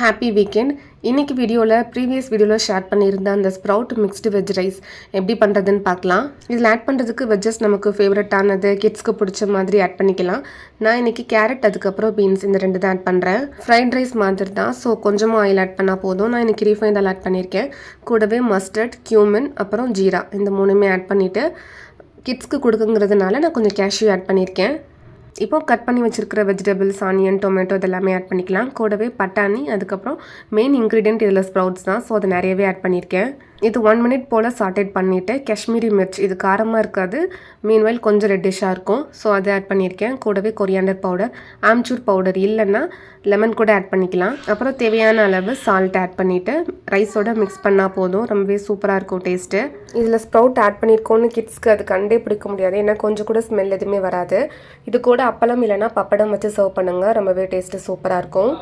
Happy weekend இன்றைக்கி வீடியோவில் previous வீடியோவில் ஷேர் பண்ணியிருந்த அந்த ஸ்ப்ரவுட் மிக்ஸ்டு வெஜ் ரைஸ் எப்படி பண்ணுறதுன்னு பார்க்கலாம். இதில் ஆட் பண்ணுறதுக்கு வெஜ்ஜஸ் நமக்கு ஃபேவரட்டானது கிட்ஸ்க்கு பிடிச்ச மாதிரி ஆட் பண்ணிக்கலாம். நான் இன்னைக்கு கேரட் அதுக்கப்புறம் பீன்ஸ் இந்த ரெண்டு தான் ஆட் பண்ணுறேன் ஃப்ரைட் ரைஸ் மாதிரி தான். ஸோ கொஞ்சமாக ஆயில் ஆட் பண்ணால் போதும். நான் இன்றைக்கி ரீஃபைண்ட் ஆட் பண்ணியிருக்கேன். கூடவே மஸ்டர்ட் கியூமின் அப்புறம் ஜீரா. இந்த மூணுமே ஆட் பண்ணிவிட்டு கிட்ஸ்க்கு கொடுக்குங்கிறதுனால நான் கொஞ்சம் கேஷ்யூ ஆட் பண்ணியிருக்கேன். இப்போ கட் பண்ணி வச்சுருக்கிற வெஜிடபிள்ஸ் ஆனியன் டொமேட்டோ இதெல்லாமே ஆட் பண்ணிக்கலாம். கூடவே பட்டாணி அதுக்கப்புறம் மெயின் இன்க்ரீடியன்ட் இதில் ஸ்ப்ரவுட்ஸ் தான். ஸோ அதை நிறையவே ஆட் பண்ணியிருக்கேன். இது ஒன் மினிட் போல் சாட்டேட் பண்ணிவிட்டு காஷ்மீரி மிர்ச் இது காரமாக இருக்காது. மீன்வைல் கொஞ்சம் ரெட்டிஷாக இருக்கும். ஸோ அதை ஆட் பண்ணியிருக்கேன். கூடவே கொரியாண்டர் பவுடர் ஆம்ச்சூர் பவுடர் இல்லைன்னா லெமன் கூட ஆட் பண்ணிக்கலாம். அப்புறம் தேவையான அளவு சால்ட் ஆட் பண்ணிவிட்டு ரைஸோட மிக்ஸ் பண்ணால் போதும். ரொம்பவே சூப்பராக இருக்கும் டேஸ்ட்டு இதில் ஸ்ப்ரவுட் ஆட் பண்ணியிருக்கோன்னு கிட்ஸ்க்கு அது கண்டே பிடிக்க முடியாது. ஏன்னா கொஞ்சம் கூட ஸ்மெல் எதுவுமே வராது. இது கூட அப்பளம் இல்லைன்னா பப்படம் வச்சு சர்வ் பண்ணுங்கள் ரொம்பவே டேஸ்ட்டு சூப்பராக இருக்கும்.